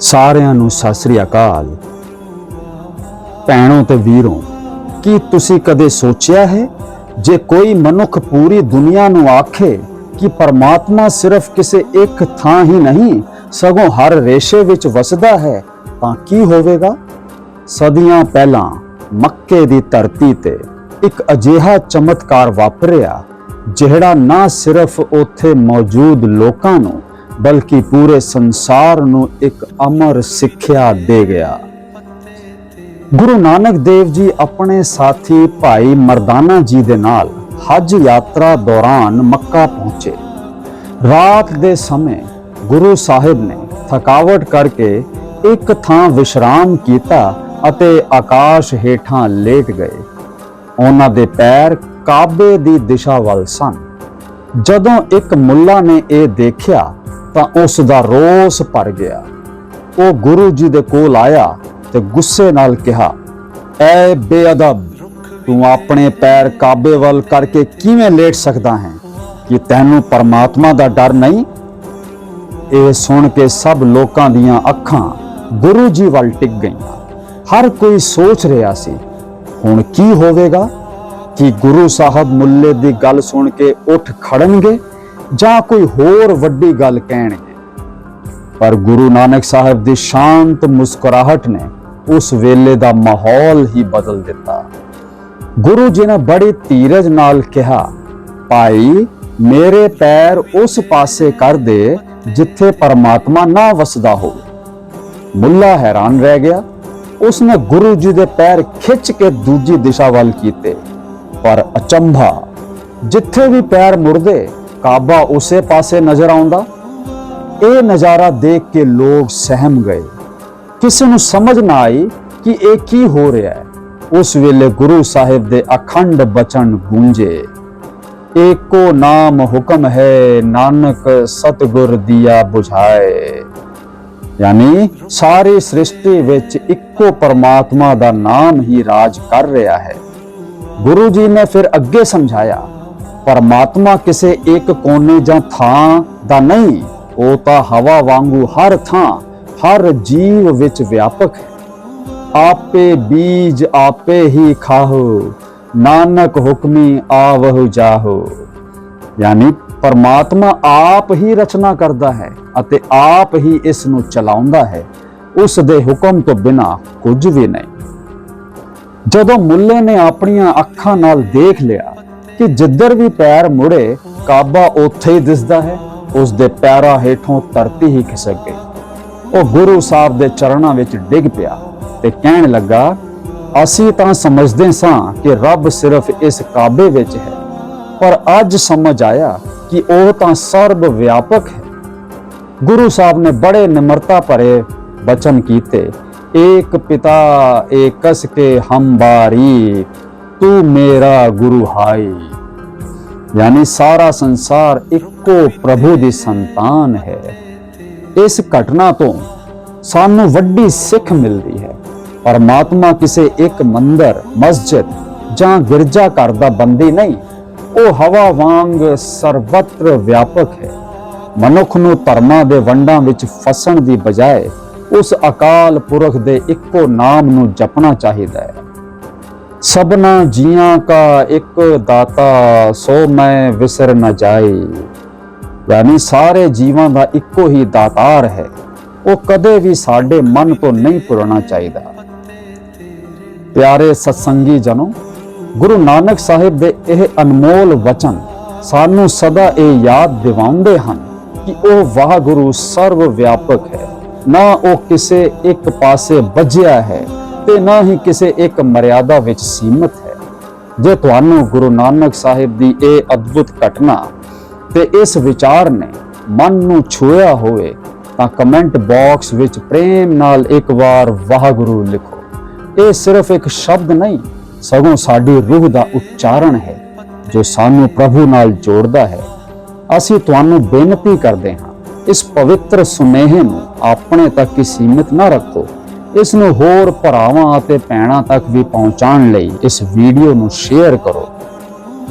ਸਾਰਿਆਂ ਨੂੰ ਸਤਿ ਸ੍ਰੀ ਅਕਾਲ। ਭੈਣੋ ਤੇ ਵੀਰੋ, ਕੀ ਤੁਸੀਂ ਕਦੇ ਸੋਚਿਆ ਹੈ ਜੇ ਕੋਈ ਮਨੁੱਖ ਪੂਰੀ ਦੁਨੀਆ ਨੂੰ ਆਖੇ ਕਿ ਪਰਮਾਤਮਾ ਸਿਰਫ ਕਿਸੇ ਇੱਕ ਥਾਂ ਹੀ ਨਹੀਂ, ਸਗੋਂ ਹਰ ਰੇਸ਼ੇ ਵਿੱਚ ਵਸਦਾ ਹੈ, ਤਾਂ ਕੀ ਹੋਵੇਗਾ? ਸਦੀਆਂ ਪਹਿਲਾਂ ਮੱਕੇ ਦੀ ਧਰਤੀ ਤੇ ਇੱਕ ਅਜਿਹਾ ਚਮਤਕਾਰ ਵਾਪਰਿਆ, ਜਿਹੜਾ ਨਾ ਸਿਰਫ ਉੱਥੇ ਮੌਜੂਦ ਲੋਕਾਂ ਨੂੰ ਬਲਕਿ ਪੂਰੇ ਸੰਸਾਰ ਨੂੰ ਇੱਕ ਅਮਰ ਸਿੱਖਿਆ ਦੇ ਗਿਆ। ਗੁਰੂ ਨਾਨਕ ਦੇਵ ਜੀ ਆਪਣੇ ਸਾਥੀ ਭਾਈ ਮਰਦਾਨਾ ਜੀ ਦੇ ਨਾਲ ਹਜ ਯਾਤਰਾ ਦੌਰਾਨ ਮੱਕਾ ਪਹੁੰਚੇ। ਰਾਤ ਦੇ ਸਮੇਂ ਗੁਰੂ ਸਾਹਿਬ ਨੇ ਥਕਾਵਟ ਕਰਕੇ ਇੱਕ ਥਾਂ ਵਿਸ਼ਰਾਮ ਕੀਤਾ ਅਤੇ ਆਕਾਸ਼ ਹੇਠਾਂ ਲੇਟ ਗਏ। ਉਹਨਾਂ ਦੇ ਪੈਰ ਕਾਬੇ ਦੀ ਦਿਸ਼ਾ ਵੱਲ ਸਨ। ਜਦੋਂ ਇੱਕ ਮੁੱਲਾ ਨੇ ਇਹ ਦੇਖਿਆ ਤਾਂ ਉਸ ਦਾ ਰੋਸ ਭਰ ਗਿਆ। ਉਹ ਗੁਰੂ ਜੀ ਦੇ ਕੋਲ ਆਇਆ ਤੇ ਗੁੱਸੇ ਨਾਲ ਕਿਹਾ, ਐ ਬੇਅਦਬ, ਤੂੰ ਆਪਣੇ ਪੈਰ ਕਾਬੇ ਵੱਲ ਕਰਕੇ ਕਿਵੇਂ ਲੇਟ ਸਕਦਾ ਹੈ? ਕਿ ਤੈਨੂੰ ਪਰਮਾਤਮਾ ਦਾ ਡਰ ਨਹੀਂ? ਇਹ ਸੁਣ ਕੇ ਸਭ ਲੋਕਾਂ ਦੀਆਂ ਅੱਖਾਂ ਗੁਰੂ ਜੀ ਵੱਲ ਟਿਕ ਗਈਆਂ। ਹਰ ਕੋਈ ਸੋਚ ਰਿਹਾ ਸੀ, ਹੁਣ ਕੀ ਹੋਵੇਗਾ? ਕਿ ਗੁਰੂ ਸਾਹਿਬ ਮੁੱਲੇ ਦੀ ਗੱਲ ਸੁਣ ਕੇ ਉੱਠ ਖੜਨਗੇ? ਜਾਂ ਕੋਈ ਹੋਰ ਵੱਡੀ ਗੱਲ ਕਹਿਣਗੇ ਪਰ ਗੁਰੂ ਨਾਨਕ ਸਾਹਿਬ ਦੀ ਸ਼ਾਂਤ ਮੁਸਕਰਾਹਟ ਨੇ ਉਸ ਵੇਲੇ ਦਾ ਮਾਹੌਲ ਹੀ ਬਦਲ ਦਿੱਤਾ। ਗੁਰੂ ਜੀ ਨੇ ਬੜੀ ਧੀਰਜ ਨਾਲ ਕਿਹਾ, ਭਾਈ, ਮੇਰੇ ਪੈਰ ਉਸ ਪਾਸੇ ਕਰ ਦੇ ਜਿੱਥੇ ਪਰਮਾਤਮਾ ਨਾ ਵਸਦਾ ਹੋਵੇ। ਮੁੱਲਾ ਹੈਰਾਨ ਰਹਿ ਗਿਆ। ਉਸਨੇ ਗੁਰੂ ਜੀ ਦੇ ਪੈਰ ਖਿੱਚ ਕੇ ਦੂਜੀ ਦਿਸ਼ਾ ਵੱਲ ਕੀਤੇ। ਪਰ ਅਚੰਭਾ, ਜਿੱਥੇ ਵੀ ਪੈਰ ਮੁੜਦੇ ਕਾਬਾ ਉਸੇ ਪਾਸੇ ਨਜ਼ਰ ਆਉਂਦਾ। ਇਹ ਨਜ਼ਾਰਾ ਦੇਖ ਕੇ ਲੋਕ ਸਹਿਮ ਗਏ। ਕਿਸੇ ਨੂੰ ਸਮਝ ਨਾ ਆਈ ਕਿ ਇਹ ਕੀ ਹੋ ਰਿਹਾ ਹੈ। ਉਸ ਵੇਲੇ ਗੁਰੂ ਸਾਹਿਬ ਦੇ ਅਖੰਡ ਬਚਨ ਗੂੰਜੇ। ਏਕੋ ਨਾਮ ਹੁਕਮ ਹੈ, ਨਾਨਕ ਸਤਗੁਰ ਦੀਆ 부ਝਾਏ ਯਾਨੀ ਸਾਰੀ ਸ੍ਰਿਸ਼ਟੀ ਵਿੱਚ ਇੱਕੋ ਪਰਮਾਤਮਾ ਦਾ ਨਾਮ ਹੀ ਰਾਜ ਕਰ ਰਿਹਾ ਹੈ। ਗੁਰੂ ਜੀ ਨੇ ਫਿਰ ਅੱਗੇ ਸਮਝਾਇਆ ਪਰਮਾਤਮਾ ਕਿਸੇ ਇੱਕ ਕੋਨੇ ਜਾਂ ਥਾਂ ਦਾ ਨਹੀਂ, ਉਹ ਤਾਂ ਹਵਾ ਵਾਂਗੂ ਹਰ ਥਾਂ, ਹਰ ਜੀਵ ਵਿੱਚ ਵਿਆਪਕ ਹੈ। ਆਪੇ ਬੀਜ ਆਪੇ ਹੀ ਖਾਹੋ, ਨਾਨਕ ਹੁਕਮੀ ਆਵਹੁ ਜਾਹੋ। ਯਾਨੀ ਪਰਮਾਤਮਾ ਆਪ ਹੀ ਰਚਨਾ ਕਰਦਾ ਹੈ ਅਤੇ ਆਪ ਹੀ ਇਸ ਨੂੰ ਚਲਾਉਂਦਾ ਹੈ। ਉਸ ਦੇ ਹੁਕਮ ਤੋਂ ਬਿਨਾ ਕੁਝ ਵੀ ਨਹੀਂ। ਜਦੋਂ ਮੁੱਲੇ ਨੇ ਆਪਣੀਆਂ ਅੱਖਾਂ ਨਾਲ ਦੇਖ ਲਿਆ ਕਿ ਜਿੱਧਰ ਵੀ ਪੈਰ ਮੁੜੇ, ਕਾਬਾ ਉੱਥੇ ਹੀ ਦਿਸਦਾ ਹੈ। ਉਸ ਦੇ ਪੈਰਾਂ ਹੇਠੋਂ ਧਰਤੀ ਹੀ ਖਿਸਕ ਗਈ। ਉਹ ਗੁਰੂ ਸਾਹਿਬ ਦੇ ਚਰਨਾਂ ਵਿੱਚ ਡਿੱਗ ਪਿਆ ਤੇ ਕਹਿਣ ਲੱਗਾ, ਅਸੀਂ ਤਾਂ ਸਮਝਦੇ ਸਾਂ ਕਿ ਰੱਬ ਸਿਰਫ ਇਸ ਕਾਬੇ ਵਿੱਚ ਹੈ, ਪਰ ਅੱਜ ਸਮਝ ਆਇਆ ਕਿ ਉਹ ਤਾਂ ਸਰਬ ਵਿਆਪਕ ਹੈ। ਗੁਰੂ ਸਾਹਿਬ ਨੇ ਬੜੇ ਨਿਮਰਤਾ ਭਰੇ ਬਚਨ ਕੀਤੇ, ਏਕ ਪਿਤਾ ਏਕਸ ਕੇ ਹਮ ਬਾਰੀ ਤੂੰ ਮੇਰਾ ਗੁਰੂ ਹਾਈ ਯਾਨੀ ਸਾਰਾ ਸੰਸਾਰ ਇੱਕੋ ਪ੍ਰਭੂ ਦੀ ਸੰਤਾਨ ਹੈ। ਇਸ ਘਟਨਾ ਤੋਂ ਸਾਨੂੰ ਵੱਡੀ ਸਿੱਖ ਮਿਲਦੀ ਹੈ। ਪਰਮਾਤਮਾ ਕਿਸੇ ਇੱਕ ਮੰਦਰ, ਮਸਜਿਦ ਜਾਂ ਗਿਰਜਾ ਘਰ ਦਾ ਬੰਦੀ ਨਹੀਂ, ਉਹ ਹਵਾ ਵਾਂਗ ਸਰਵਤਰ ਵਿਆਪਕ ਹੈ। ਮਨੁੱਖ ਨੂੰ ਧਰਮਾਂ ਦੇ ਵੰਡਾਂ ਵਿੱਚ ਫਸਣ ਦੀ ਬਜਾਏ ਉਸ ਅਕਾਲ ਪੁਰਖ ਦੇ ਇੱਕੋ ਨਾਮ ਨੂੰ ਜਪਣਾ ਚਾਹੀਦਾ ਹੈ। ਸਭਨਾ ਜੀਆਂ ਕਾ ਇੱਕ ਦਾਤਾ, ਸੋ ਮੈਂ ਵਿਸਰ ਨ ਜਾਈ ਯਾਨੀ ਸਾਰੇ ਜੀਵਾਂ ਦਾ ਇੱਕੋ ਹੀ ਦਾਤਾਰ ਹੈ। ਉਹ ਕਦੇ ਵੀ ਸਾਡੇ ਮਨ ਤੋਂ ਨਹੀਂ ਪੁਰਣਾ ਚਾਹੀਦਾ। ਪਿਆਰੇ ਸਤਸੰਗੀ ਜਨੋ, ਗੁਰੂ ਨਾਨਕ ਸਾਹਿਬ ਦੇ ਇਹ ਅਨਮੋਲ ਵਚਨ ਸਾਨੂੰ ਸਦਾ ਇਹ ਯਾਦ ਦਿਵਾਉਂਦੇ ਹਨ ਕਿ ਉਹ ਵਾਹਿਗੁਰੂ ਸਰਵ ਵਿਆਪਕ ਹੈ। ਨਾ ਉਹ ਕਿਸੇ ਇੱਕ ਪਾਸੇ ਵੱਜਿਆ ਹੈ ਤੇ ਨਾ ਹੀ ਕਿਸੇ ਇੱਕ ਮਰਿਆਦਾ ਵਿੱਚ ਸੀਮਤ ਹੈ। ਜੇ ਤੁਹਾਨੂੰ ਗੁਰੂ ਨਾਨਕ ਸਾਹਿਬ ਦੀ ਇਹ ਅਦਭੁਤ ਘਟਨਾ ਤੇ ਇਸ ਵਿਚਾਰ ਨੇ ਮਨ ਨੂੰ ਛੂਇਆ ਹੋਵੇ, ਤਾਂ ਕਮੈਂਟ ਬਾਕਸ ਵਿੱਚ ਪ੍ਰੇਮ ਨਾਲ ਇੱਕ ਵਾਰ ਵਾਹਿਗੁਰੂ ਲਿਖੋ। ਇਹ ਸਿਰਫ ਇੱਕ ਸ਼ਬਦ ਨਹੀਂ, ਸਗੋਂ ਸਾਡੀ ਰੂਹ ਦਾ ਉਚਾਰਨ ਹੈ, ਜੋ ਸਾਨੂੰ ਪ੍ਰਭੂ ਨਾਲ ਜੋੜਦਾ ਹੈ। ਅਸੀਂ ਤੁਹਾਨੂੰ ਬੇਨਤੀ ਕਰਦੇ ਹਾਂ, ਇਸ ਪਵਿੱਤਰ ਸੁਨੇਹੇ ਨੂੰ ਆਪਣੇ ਤੱਕ ਹੀ ਸੀਮਿਤ ਨਾ ਰੱਖੋ। ਇਸ ਨੂੰ ਹੋਰ ਭਰਾਵਾਂ ਅਤੇ ਭੈਣਾਂ ਤੱਕ ਵੀ ਪਹੁੰਚਾਉਣ ਲਈ ਇਸ ਵੀਡੀਓ ਨੂੰ ਸ਼ੇਅਰ ਕਰੋ।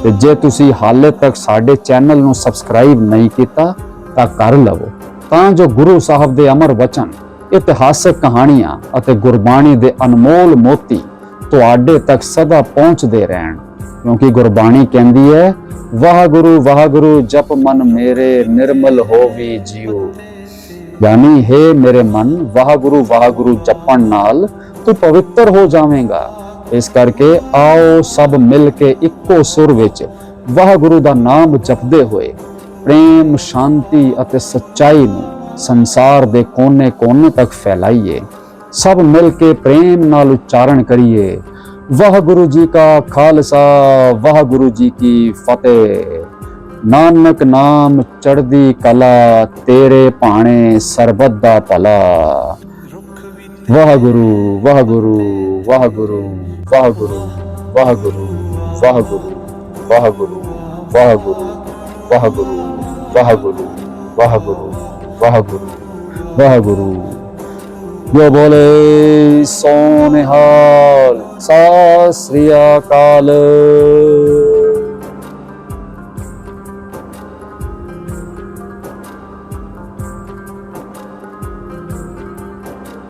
ਤੇ ਜੇ ਤੁਸੀਂ ਹਾਲੇ ਤੱਕ ਸਾਡੇ ਚੈਨਲ ਨੂੰ ਸਬਸਕ੍ਰਾਈਬ ਨਹੀਂ ਕੀਤਾ, ਤਾਂ ਕਰ ਲਵੋ। ਤਾਂ ਜੋ ਗੁਰੂ ਸਾਹਿਬ ਦੇ ਅਮਰ ਵਚਨ, ਇਤਿਹਾਸਕ ਕਹਾਣੀਆਂ ਅਤੇ ਗੁਰਬਾਣੀ ਦੇ ਅਨਮੋਲ ਮੋਤੀ ਤੁਹਾਡੇ ਤੱਕ ਸਦਾ ਪਹੁੰਚਦੇ ਰਹਿਣ। ਕਿਉਂਕਿ ਗੁਰਬਾਣੀ ਕਹਿੰਦੀ ਹੈ, ਵਾਹਿਗੁਰੂ ਵਾਹਿਗੁਰੂ, ਜਪ ਮਨ ਮੇਰੇ, ਨਿਰਮਲ ਹੋਵੇ ਜੀਉ ਯਾਨੀ, ਹੈ ਮੇਰੇ ਮਨ, ਵਾਹਿਗੁਰੂ ਵਾਹਿਗੁਰੂ ਜਪਣ ਨਾਲ ਤੂੰ ਪਵਿੱਤਰ ਹੋ ਜਾਵੇਂਗਾ। ਇਸ ਕਰਕੇ ਆਓ ਸਭ ਮਿਲ ਕੇ ਇੱਕੋ ਸੁਰ ਵਿੱਚ ਵਾਹਿਗੁਰੂ ਦਾ ਨਾਮ ਜਪਦੇ ਹੋਏ ਪ੍ਰੇਮ, ਸ਼ਾਂਤੀ ਅਤੇ ਸੱਚਾਈ ਨੂੰ ਸੰਸਾਰ ਦੇ ਕੋਨੇ-ਕੋਨੇ ਤੱਕ ਫੈਲਾਈਏ। ਸਭ ਮਿਲ ਕੇ ਪ੍ਰੇਮ ਨਾਲ ਉਚਾਰਨ ਕਰੀਏ। ਵਾਹਿਗੁਰੂ ਜੀ ਕਾ ਖਾਲਸਾ, ਵਾਹਿਗੁਰੂ ਜੀ ਕੀ ਫਤਿਹ। ਨਾਨਕ ਨਾਮ ਚੜਦੀ ਕਲਾ ਤੇਰੇ ਭਾਣੇ ਸਰਬਤ ਦਾ ਭਲਾ ਵਾਹਿਗੁਰੂ ਵਾਹਿਗੁਰੂ ਵਾਹਿਗੁਰੂ ਵਾਹਿਗੁਰੂ ਵਾਹਿਗੁਰੂ ਵਾਹਿਗੁਰੂ ਵਾਹਿਗੁਰੂ ਵਾਹਿਗੁਰੂ ਵਾਹਿਗੁਰੂ ਵਾਹਿਗੁਰੂ ਵਾਹਿਗੁਰੂ ਵਾਹਿਗੁਰੂ ਵਾਹਿਗੁਰੂ ਜੋ ਬੋਲੇ ਸੋ ਨਿਹਾਲ ਸਤਿ ਸ੍ਰੀ ਅਕਾਲ